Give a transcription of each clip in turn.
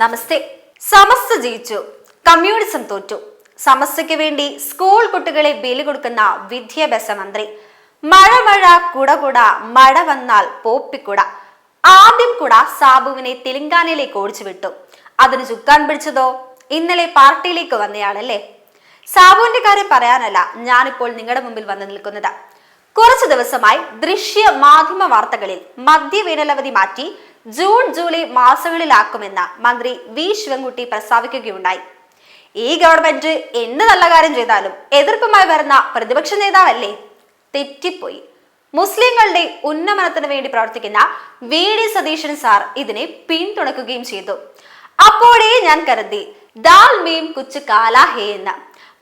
നമസ്തേ. സമസ്ത ജയിച്ചു. കമ്മ്യൂണിസം തോറ്റു. സമസ്തയ്ക്ക് വേണ്ടി സ്കൂൾ കുട്ടികളെ ബലി കൊടുക്കുന്ന വിദ്യാഭ്യാസ മന്ത്രി. മഴ മഴ കുട കുട മഴ വന്നാൽ പോപ്പിക്കുട. ആദ്യം കുട സാബുവിനെ തെലങ്കാനയിലേക്ക് ഓടിച്ചു വിട്ടു. അതിന് ചുക്കാൻ പിടിച്ചതോ? ഇന്നലെ പാർട്ടിയിലേക്ക് വന്നയാളല്ലേ? സാബുവിന്റെ കാര്യം പറയാനല്ല ഞാനിപ്പോൾ നിങ്ങളുടെ മുമ്പിൽ വന്നു നിൽക്കുന്നത്. കുറച്ചു ദിവസമായി ദൃശ്യ മാധ്യമ വാർത്തകളിൽ മദ്യവേനലവധി മാറ്റി ജൂൺ ജൂലൈ മാസങ്ങളിലാക്കുമെന്ന് മന്ത്രി വി. ശിവൻകുട്ടി പ്രസ്താവിക്കുകയുണ്ടായി. ഈ ഗവൺമെന്റ് എന്ത് നല്ല കാര്യം ചെയ്താലും എതിർപ്പുമായി വരുന്ന പ്രതിപക്ഷ നേതാവല്ലേ? തെറ്റിപ്പോയി. മുസ്ലിങ്ങളുടെ ഉന്നമനത്തിന് വേണ്ടി പ്രവർത്തിക്കുന്ന വി. ഡി. സതീശൻ സാർ ഇതിനെ പിന്തുണക്കുകയും ചെയ്തു. അപ്പോഴേ ഞാൻ കരുതി ദാൽ മീം കുച്ച് കാലാഹേ എന്ന്.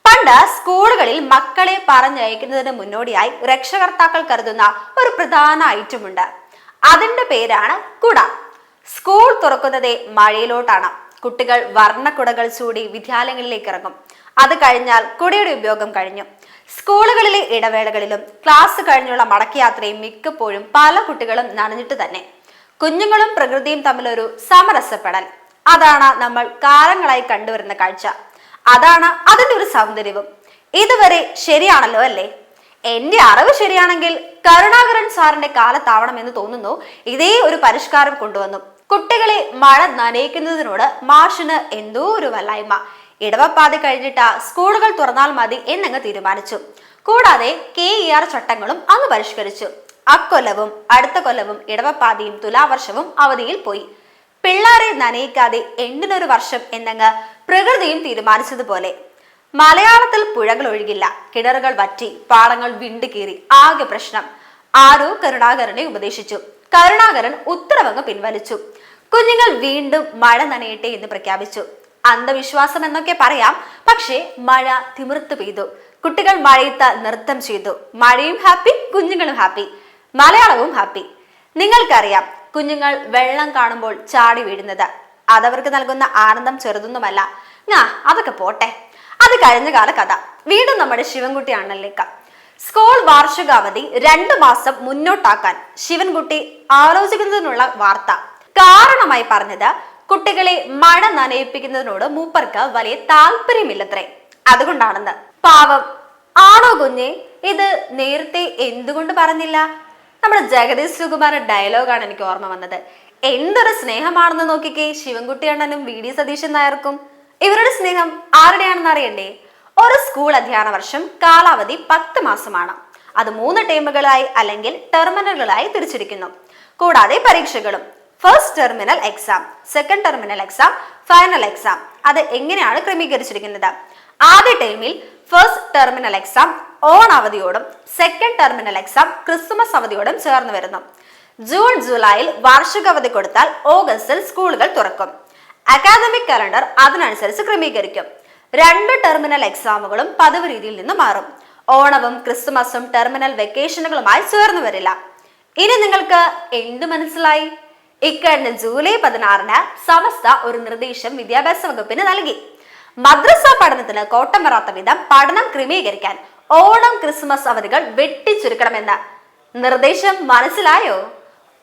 പണ്ട് സ്കൂളുകളിൽ മക്കളെ പറഞ്ഞയക്കുന്നതിന് മുന്നോടിയായി രക്ഷകർത്താക്കൾ കരുതുന്ന ഒരു പ്രധാന ഐറ്റം ഉണ്ട്. അതിന്റെ പേരാണ് കുട. സ്കൂൾ തുറക്കുന്നതേ മഴയിലോട്ടാണ്. കുട്ടികൾ വർണക്കുടകൾ ചൂടി വിദ്യാലയങ്ങളിലേക്ക് ഇറങ്ങും. അത് കഴിഞ്ഞാൽ കുടയുടെ ഉപയോഗം കഴിഞ്ഞു. സ്കൂളുകളിലെ ഇടവേളകളിലും ക്ലാസ് കഴിഞ്ഞുള്ള മടക്കയാത്രയും മിക്കപ്പോഴും പല കുട്ടികളും നനഞ്ഞിട്ട് തന്നെ. കുഞ്ഞുങ്ങളും പ്രകൃതിയും തമ്മിലൊരു സമരസപ്പെടൽ. അതാണ് നമ്മൾ കാലങ്ങളായി കണ്ടുവരുന്ന കാഴ്ച. അതാണ് അതിന്റെ ഒരു സൗന്ദര്യവും. ഇതുവരെ ശരിയാണല്ലോ അല്ലേ? എന്റെ അറിവ് ശരിയാണെങ്കിൽ കരുണാകരൻ സാറിന്റെ കാലത്താവണം എന്ന് തോന്നുന്നു. ഇതേ ഒരു പരിഷ്കാരം കൊണ്ടുവന്നു. കുട്ടികളെ മഴ നനയിക്കുന്നതിനോട് മാഷിന് എന്തോ ഒരു വല്ലായ്മ. ഇടവപ്പാതി കഴിഞ്ഞിട്ട് സ്കൂളുകൾ തുറന്നാൽ മതി എന്നങ്ങ് തീരുമാനിച്ചു. കൂടാതെ കെ ഇ ആർ ചട്ടങ്ങളും അങ്ങ് പരിഷ്കരിച്ചു. അക്കൊല്ലവും അടുത്ത കൊല്ലവും ഇടവപ്പാതിയും തുലാവർഷവും അവധിയിൽ പോയി. പിള്ളേരെ നനയിക്കാതെ എണ്ണിനൊരു വർഷം എന്നങ്ങ് പ്രകൃതിയും തീരുമാനിച്ചതുപോലെ. മലയാളത്തിൽ പുഴകൾ ഒഴുകില്ല. കിണറുകൾ വറ്റി പാളങ്ങൾ വിണ്ടുകീറി ആകെ പ്രശ്നം. ആരോ കരുണാകരനെ ഉപദേശിച്ചു. കരുണാകരൻ ഉത്തരവങ്ങ് പിൻവലിച്ചു. കുഞ്ഞുങ്ങൾ വീണ്ടും മഴ നനയട്ടെ എന്ന് പ്രഖ്യാപിച്ചു. അന്ധവിശ്വാസം എന്നൊക്കെ പറയാം പക്ഷേ മഴ തിമിർത്തു പെയ്തു. കുട്ടികൾ മഴയത്ത് നൃത്തം ചെയ്തു. മഴയും ഹാപ്പി കുഞ്ഞുങ്ങളും ഹാപ്പി. മലയാളവും ഹാപ്പി. നിങ്ങൾക്കറിയാം കുഞ്ഞുങ്ങൾ വെള്ളം കാണുമ്പോൾ ചാടി വീഴുന്നത്. അതവർക്ക് നൽകുന്ന ആനന്ദം ചെറുതൊന്നുമല്ല. ആ അതൊക്കെ പോട്ടെ. അത് കഴിഞ്ഞ കാല കഥ. വീണ്ടും നമ്മുടെ ശിവൻകുട്ടി അണ്ണനിലേക്ക് സ്കൂൾ വാർഷികാവധി രണ്ടു മാസം മുന്നോട്ടാക്കാൻ ശിവൻകുട്ടി ആലോചിക്കുന്നതിനുള്ള വാർത്ത. കാരണമായി പറഞ്ഞത് കുട്ടികളെ മഴ നനയിപ്പിക്കുന്നതിനോട് മൂപ്പർക്ക് വലിയ താല്പര്യമില്ലത്രേ. അതുകൊണ്ടാണെന്ന്. പാവം. ആണോ കുഞ്ഞെ? ഇത് നേരത്തെ എന്തുകൊണ്ട് പറഞ്ഞില്ല? നമ്മുടെ ജഗദീഷ് സുകുമാരൻ ഡയലോഗാണ് എനിക്ക് ഓർമ്മ വന്നത്. എന്തൊരു സ്നേഹമാണെന്ന് നോക്കിക്കേ. ശിവൻകുട്ടി അണ്ണനും വി ഡി സതീശൻ നായർക്കും. ഇവരുടെ സ്നേഹം ആരുടെയാണെന്ന് അറിയണ്ടേ? ഒരു സ്കൂൾ അധ്യയന വർഷം കാലാവധി പത്ത് മാസമാണ്. അത് മൂന്ന് ടേമുകളായി അല്ലെങ്കിൽ ടെർമിനലുകളായി തിരിച്ചിരിക്കുന്നു. കൂടാതെ പരീക്ഷകളും. First terminal exam second terminal exam final exam അത് എങ്ങനെയാണ് ക്രമീകരിച്ചിരിക്കുന്നത്? ആദ്യ ടൈമിൽ ഫസ്റ്റ് ടെർമിനൽ എക്സാം ഓൺ അവധിയോടും സെക്കൻഡ് ടെർമിനൽ എക്സാം ക്രിസ്മസ് അവധിയോടും ചേർന്ന് വരുന്നു. ജൂൺ ജൂലൈയിൽ വാർഷിക അവധി കൊടുത്താൽ ഓഗസ്റ്റിൽ സ്കൂളുകൾ തുറക്കും. അക്കാദമിക് കലണ്ടർ അതിനനുസരിച്ച് ക്രമീകരിക്കും. രണ്ട് ടെർമിനൽ എക്സാമുകളും പതിവ് രീതിയിൽ നിന്ന് മാറും. ഓണവും ക്രിസ്തുമസും ടെർമിനൽ വെക്കേഷനുകളുമായി ചേർന്നു വരില്ല. ഇനി നിങ്ങൾക്ക് എന്ത് മനസ്സിലായി? ഇക്കഴിഞ്ഞ ജൂലൈ പതിനാറിന് സമസ്ത ഒരു നിർദ്ദേശം വിദ്യാഭ്യാസ വകുപ്പിന് നൽകി. മദ്രസ പഠനത്തിന് കോട്ടം വരാത്ത വിധം പഠനം ക്രമീകരിക്കാൻ ഓണം ക്രിസ്മസ് അവധികൾ വെട്ടിച്ചുരുക്കണമെന്ന്. നിർദ്ദേശം മനസ്സിലായോ?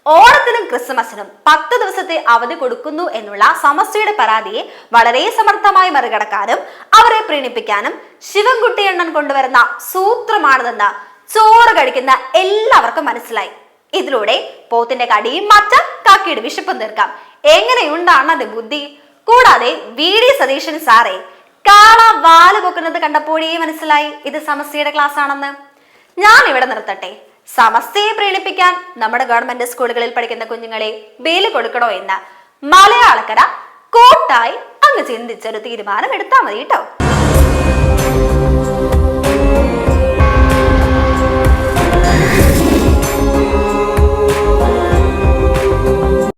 ഓണത്തിനും ക്രിസ്മസിനും പത്ത് ദിവസത്തെ അവധി കൊടുക്കുന്നു എന്നുള്ള സമസ്യയുടെ പരാതിയെ വളരെ സമർത്ഥമായി മറികടക്കാനും അവരെ പ്രീണിപ്പിക്കാനും ശിവൻകുട്ടി എണ്ണൻ കൊണ്ടുവരുന്ന സൂത്രമാണിതെന്ന് ചോറ് കഴിക്കുന്ന എല്ലാവർക്കും മനസ്സിലായി. ഇതിലൂടെ പോത്തിന്റെ കടിയും മാറ്റാം കാക്കിയുടെ വിശപ്പും തീർക്കാം. എങ്ങനെയുണ്ടാണ് അത് ബുദ്ധി? കൂടാതെ വി. ഡി. സതീശൻ സാറേ കാള വാൽ പൊക്കുന്നത് കണ്ടപ്പോഴേ മനസ്സിലായി. ഇത് സമസ്യയുടെ ക്ലാസ് ആണെന്ന്. ഞാൻ ഇവിടെ നിർത്തട്ടെ. സമസ്തയെ പ്രീണിപ്പിക്കാൻ നമ്മുടെ ഗവൺമെന്റ് സ്കൂളുകളിൽ പഠിക്കുന്ന കുഞ്ഞുങ്ങളെ ബേൽ കൊടുക്കണോ എന്ന് മലയാളക്കര കൂട്ടായി അങ്ങ് ചിന്തിച്ചൊരു തീരുമാനം എടുത്താൽ മതി കേട്ടോ